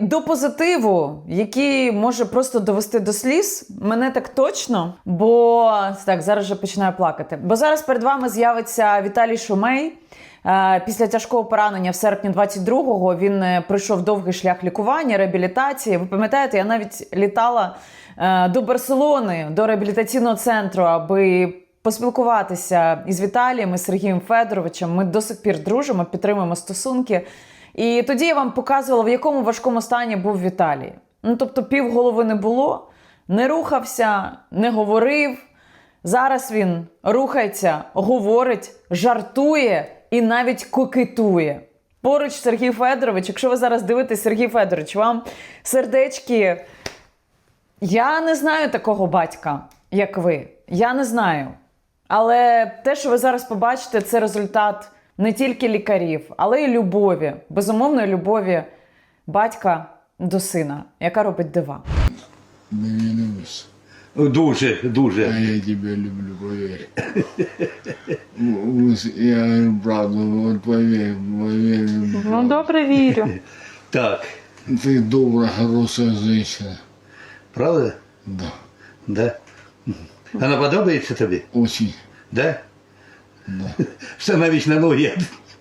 До позитиву, який може просто довести до сліз, мене так точно. Бо так, зараз вже починаю плакати. Бо зараз перед вами з'явиться Віталій Шумей. Е, Після тяжкого поранення в серпні 22-го він е, пройшов довгий шлях лікування, реабілітації. Ви пам'ятаєте, я навіть літала е, до Барселони, до реабілітаційного центру, аби поспілкуватися із Віталієм і Сергієм Федоровичем. Ми до сих пір дружимо, підтримуємо стосунки. І тоді я вам показувала, в якому важкому стані був Віталій. Ну тобто, півголови не було, не рухався, не говорив. Зараз він рухається, говорить, жартує і навіть кокетує. Поруч Сергій Федорович, якщо ви зараз дивитесь, Сергій Федорович, вам сердечки. Я не знаю такого батька, як ви. Я не знаю. Але те, що ви зараз побачите, це результат не тільки лікарів, але й любові, безумовної любові батька до сина, яка робить дива. Довинусь. Дуже, А я тебя люблю. Вот Я говорю правду, вот поверь, поверь. Ну, добре вірю. Так. Ты добрая, хорошая женщина. Правда? Да, Да. Вона подобається тобі? очень. Да? Да. Все на ноги.